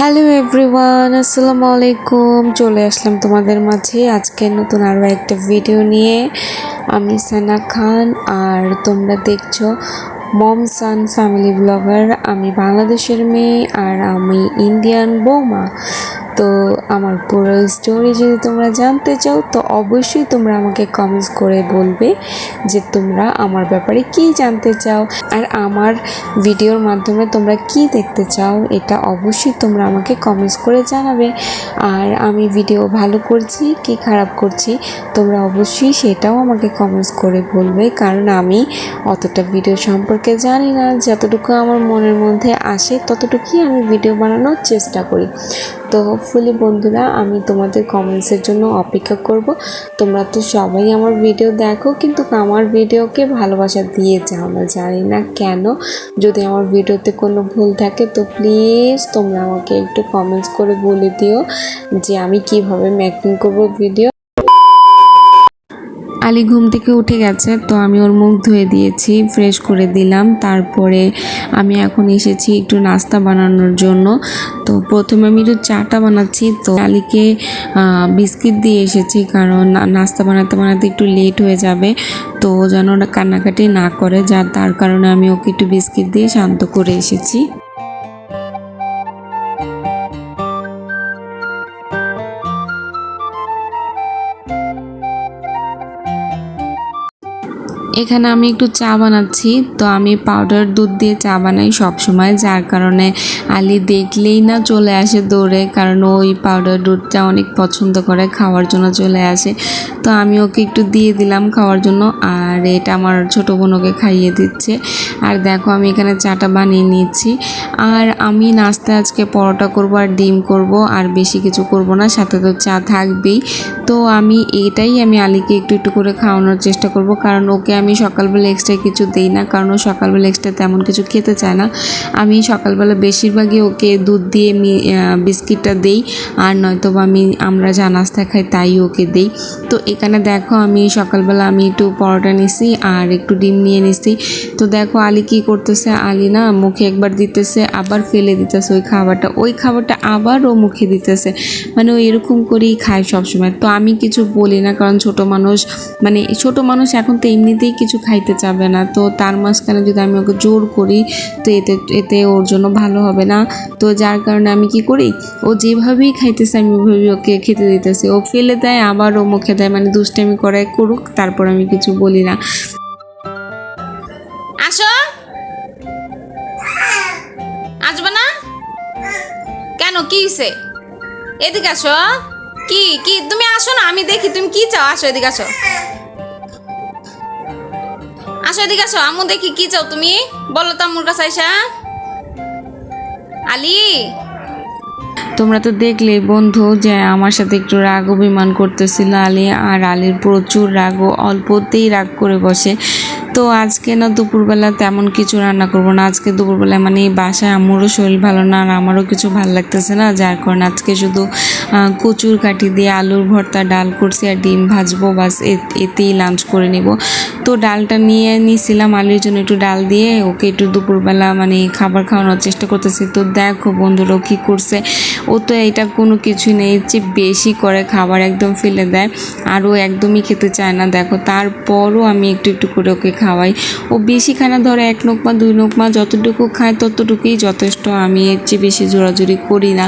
Hello everyone আসসালামু আলাইকুম। চলে আসলাম তোমাদের মাঝে আজকে নতুন আরও একটা ভিডিও নিয়ে। আমি সানা খান আর তোমরা দেখছ মম সান ফ্যামিলি ব্লগার আমি বাংলাদেশের মেয়ে আর আমি ইন্ডিয়ান বৌমা। তো আমার পুরো স্টোরি যদি তোমরা জানতে চাও, তো অবশ্যই তোমরা আমাকে কমেন্টস করে বলবে যে তোমরা আমার ব্যাপারে কি জানতে চাও আর আমার ভিডিওর মাধ্যমে তোমরা কি দেখতে চাও, এটা অবশ্যই তোমরা আমাকে কমেন্টস করে জানাবে। আর আমি ভিডিও ভালো করছি, কি খারাপ করছি, তোমরা অবশ্যই সেটাও আমাকে কমেন্টস করে বলবে। কারণ আমি অতটা ভিডিও সম্পর্কে জানি না, যতটুকু আমার মনের মধ্যে আসে, ততটুকুই আমি ভিডিও বানানোর চেষ্টা করি। তো হোপফুলি বন্ধুরা, আমি তোমাদের কমেন্টসের জন্য অপেক্ষা করব। তোমরা তো সবাই আমার ভিডিও দেখো, কিন্তু আমার ভিডিওকে ভালোবাসা দিয়ে যাও না, জানি না কেন। যদি আমার ভিডিওতে কোনো ভুল থাকে, তো প্লিজ তোমরা আমাকে একটু কমেন্টস করে বলে দিও যে আমি কীভাবে মেকিং করব ভিডিও আলি ঘুম থেকে উঠে গেছে, তো আমি ওর মুখ ধুয়ে দিয়েছি ফ্রেশ করে দিলাম। তারপরে আমি এখন এসেছি একটু নাস্তা বানানোর জন্য। তো প্রথমে আমি একটু চাটা বানাচ্ছি, তো আলিকে বিস্কিট দিয়ে এসেছি, কারণ নাস্তা বানাতে বানাতে একটু লেট হয়ে যাবে। তো যেন ওরা কান্নাকাটি না করে, যার, তার কারণে আমি ওকে একটু বিস্কিট দিয়ে শান্ত করে এসেছি। এখানে আমি একটু চা বানাচ্ছি, তো আমি পাউডার দুধ দিয়ে চা বানাই সব সময় যার কারণে আলি দেখলেই না চলে আসে দৌড়ে, কারণ ওই পাউডার দুধটা অনেক পছন্দ করে, খাওয়ার জন্য চলে আসে। তো আমি ওকে একটু দিয়ে দিলাম খাওয়ার জন্য, আর এটা আমার ছোটো বোন ওকে খাইয়ে দিচ্ছে। আর দেখো আমি এখানে চাটা বানিয়ে নিচ্ছি। আর আমি নাস্তায় আজকে পরোটা করব আর ডিম করব, আর বেশি কিছু করব না, সাথে তো চা থাকবেই। তো আমি এটাই আমি আলিকে একটু একটু করে খাওয়ানোর চেষ্টা করব। কারণ ওকে আমি সকালবেলা এক্সট্রা কিছু দেই না, কারণ ও সকালবেলা এক্সট্রা তেমন কিছু খেতে চায় না। আমি সকালবেলা বেশিরভাগই ওকে দুধ দিয়ে বিস্কিটটা দেই, আর নয়তো আমি, আমরা যা নাস্তা খাই তাই ওকে দেই। তো এখানে দেখো আমি সকালবেলা আমি একটু পরোটা নিছি, আর একটু ডিম নিয়ে নিছি। তো দেখো আলি কি করতেছে, আলি না মুখে একবার দিতেছে, আবার ফেলে দিতেছে ওই খাবারটা। ওই খাবারটা আবার ও মুখে দিতেছে। মানে ও এরকম করেই খায় সবসময়। তো আমি কিছু বলি না, কারণ ছোট মানুষ মানে ছোট মানুষ এখন তো এমনিতেই কিছু খাইতে চাবে না। তো তার মাঝখানে যদি আমি ওকে জোর করি, তো এতে এতে ওর জন্য ভালো হবে না। তো যার কারণে আমি কি করি, ও যেভাবেই খাইতেছে, আমি ওইভাবেই ওকে খেতে দিতেছি। ও ফেলে দেয়, আবার ও মুখে দেয় মানে দুষ্টামি করে করুক, তারপর আমি কিছু বলি না। আসো। আসবে না? কেন, কি হয়েছে এদিকে আসো। কি কি, তুমি আসো না, আমি দেখি, তুমি কি চাও? আসো এদিকে আসো। আসো এদিকে আসো আমু দেখি কি চাও তুমি? বলো তো আম্মুর কাছে আইসা। আলি? তোমরা তো দেখলে বন্ধু যে আমার সাথে একটু রাগ অভিমান করতেছিল আলী, আর আলীর প্রচুর রাগ অল্পতেই রাগ করে বসে। তো আজকে না দুপুরবেলা তেমন কিছু রান্না করব না। আজকে দুপুরবেলা মানে বাসায় আমারও শরীর ভালো না আর আমারও কিছু ভালো লাগতেছে না, যার কারণে আজকে শুধু কচুর কাঠি দিয়ে আলুর ভর্তা, ডাল করছি আর ডিম ভাজবো, বাস এতেই লাঞ্চ করে নিব। তো ডালটা নিয়ে নিয়েছিলাম আলুর জন্য একটু ডাল দিয়ে, ওকে একটু দুপুরবেলা মানে খাবার খাওয়ানোর চেষ্টা করতেছি। তো দেখো বন্ধুরা ও কী করছে, ও তো এটা কোনো কিছুই নেই, যে বেশি করে খাবার একদম ফেলে দেয়, আর ও একদমই খেতে চায় না। দেখো তারপরও আমি একটু একটু করে ওকে খাওয়াই। ও বেশি খায় না, ধরো এক নোকমা দুই নোকমা যতটুকু খায় ততটুকুই যথেষ্ট। আমি এর চেয়ে বেশি জোরাজুরি করি না।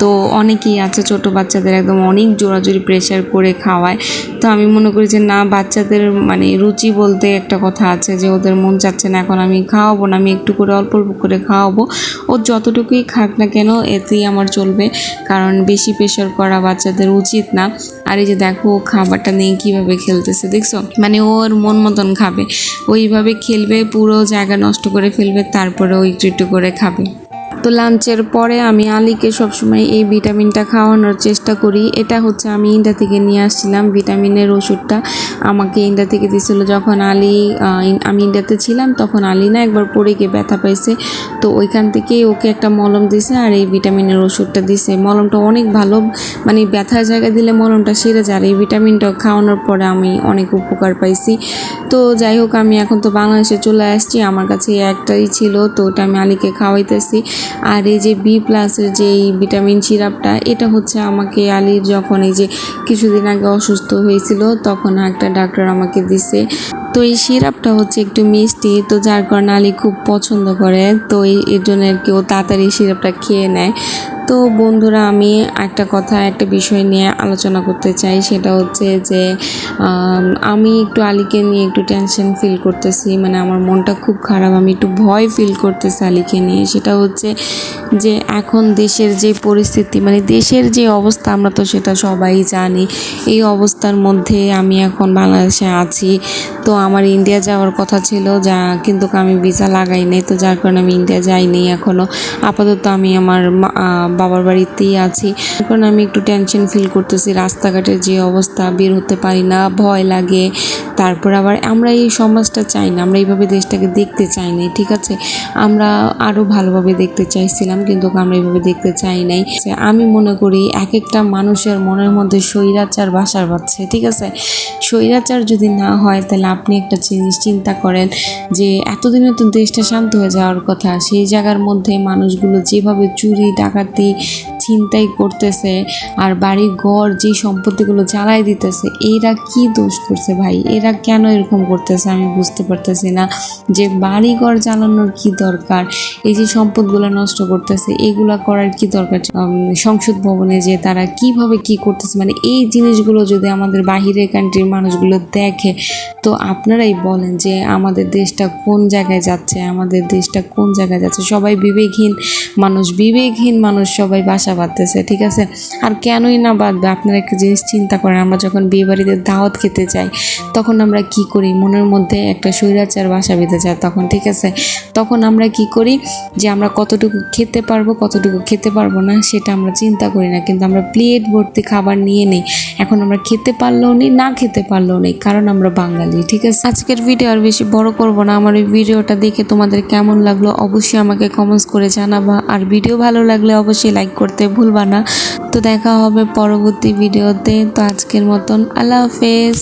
তো অনেকেই আছে ছোট বাচ্চাদের একদম অনেক জোরাজুরি প্রেশার করে খাওয়ায়। তো আমি মনে করি যে, না, বাচ্চাদের মানে রুচি বলতে একটা কথা আছে যে, ওদের মন চাচ্ছে না, এখন আমি খাওয়াবো না, আমি একটু করে অল্প অল্প করে খাওয়াবো। ও যতটুকুই খাক না কেন, এতেই আমার চলবে। কারণ বেশি প্রেশার করা বাচ্চাদের উচিত না। আর এই যে দেখো, ও খাবারটা নিয়ে কীভাবে খেলতেছে, দেখছ? মানে ওর মন মতন খাবে। ওইভাবে খেলবে পুরো জায়গা নষ্ট করে ফেলবে তারপরে ওই একটু করে খাবে। তো লাঞ্চের পরে আমি আলীকে সবসময় এই ভিটামিনটা খাওয়ানোর চেষ্টা করি। এটা হচ্ছে আমি ইন্ডিয়া থেকে নিয়ে আসছিলাম ভিটামিনের ওষুধটা। আমাকে ইন্ডিয়া থেকে দিয়েছিল যখন আলী আমি ইন্ডিয়াতে ছিলাম তখন আলী না একবার পড়ে গিয়ে ব্যথা পাইছে। তো ওইখান থেকেই ওকে একটা মলম দিছে আর এই ভিটামিনের ওষুধটা দিছে। মলমটা অনেক ভালো মানে ব্যথার জায়গায় দিলে মলমটা সেরে যায়। আর এই ভিটামিনটা খাওয়ানোর পরে আমি অনেক উপকার পাইছি। তো যাই হোক, আমি এখন তো বাংলাদেশে চলে আসছি। আমার কাছে একটাই ছিল, তো ওটা আমি আলীকে খাওয়াইতেছি। আর এই যে বি প্লাসের যে এই ভিটামিন সিরাপটা এটা হচ্ছে আমাকে আলির যখন এই যে কিছুদিন আগে অসুস্থ হয়েছিল, তখন একটা ডাক্তার আমাকে দিছে। তো এই সিরাপটা হচ্ছে একটু মিষ্টি, তো যার কারণে আলী খুব পছন্দ করে, তো এই- জন্য আর কি ও তাড়াতাড়ি সিরাপটা খেয়ে নেয়। তো বন্ধুরা, আমি একটা কথা, একটা বিষয় নিয়ে আলোচনা করতে চাই। সেটা হচ্ছে যে, আমি একটু আলীকে নিয়ে একটু টেনশন ফিল করতেছি। মানে আমার মনটা খুব খারাপ, আমি একটু ভয় ফিল করতেছি আলীকে নিয়ে। সেটা হচ্ছে যে, এখন দেশের যে পরিস্থিতি মানে দেশের যে অবস্থা, আমরা তো সেটা সবাই জানি। এই অবস্থার মধ্যে আমি এখন বাংলাদেশে আছি। তো আমার ইন্ডিয়া যাওয়ার কথা ছিল, যা কিন্তু আমি ভিসা লাগাই তো যার কারণে আমি ইন্ডিয়া যাইনি এখনও আপাতত আমি আমার বাবার বাড়িতেই আছি। এখন আমি একটু টেনশন ফিল করতেছি, রাস্তাঘাটের যে অবস্থা, বের হতে পারি না, ভয় লাগে। তারপর আবার আমরা এই সমাজটা চাই না, আমরা এইভাবে দেশটাকে দেখতে চাই নাই, ঠিক আছে? আমরা আরও ভালোভাবে দেখতে চাইছিলাম, কিন্তু আমরা এইভাবে দেখতে চাই নাই। আমি মনে করি এক একটা মানুষের মনের মধ্যে স্বৈরাচার বাসার বাচ্ছে ঠিক আছে? স্বৈরাচার যদি না হয়, তাহলে আপনি একটা জিনিস চিন্তা করেন যে, এতদিনে তো দেশটা শান্ত হয়ে যাওয়ার কথা। সেই জায়গার মধ্যে মানুষগুলো যেভাবে চুরি, ডাকাতি প্রতি ছিনতাই করতেছে আর বাড়ি ঘর যে সম্পত্তিগুলো জ্বালাই দিতেছে, এরা কি দোষ করছে ভাই? এরা কেন এরকম করতেছে আমি বুঝতে পারতেছি না। যে বাড়ি ঘর জ্বালানোর কি দরকার? এই যে সম্পদগুলো নষ্ট করতেছে, এগুলা করার কি দরকার? সংসদ ভবনে যে তারা কীভাবে কি করতেছে? মানে এই জিনিসগুলো যদি আমাদের বাহিরের কান্ট্রির মানুষগুলো দেখে, তো আপনারাই বলেন যে আমাদের দেশটা কোন জায়গায় যাচ্ছে, আমাদের দেশটা কোন জায়গায় যাচ্ছে? সবাই বিবেকহীন মানুষ বিবেকহীন মানুষ সবাই বাসা বাঁধতেছে ঠিক আছে? আর কেনই না বাঁধবে আপনারা একটা জিনিস চিন্তা করেন, আমরা যখন বিয়ে বাড়িতে দাওয়াত খেতে যাই, তখন আমরা কি করি? মনের মধ্যে একটা স্বৈরাচার বাসা বেঁধে যায় তখন, ঠিক আছে? তখন আমরা কি করি যে আমরা কতটুকু খেতে পারব, কতটুকু খেতে পারব না সেটা আমরা চিন্তা করি না। কিন্তু আমরা প্লেট ভর্তি খাবার নিয়ে নেই। এখন আমরা খেতে পারলেও নেই, না খেতে পারলেও নেই, কারণ আমরা বাঙালি, ঠিক আছে? আজকের ভিডিও আর বেশি বড় করব না। আমার এই ভিডিওটা দেখে তোমাদের কেমন লাগল অবশ্যই আমাকে কমেন্টস করে জানাবা। আর ভিডিও ভালো লাগলে অবশ্যই লাইক করতে ভুলবা না। তো দেখা হবে পরবর্তী ভিডিওতে। তো আজকের মতন আল্লাহ হাফেজ।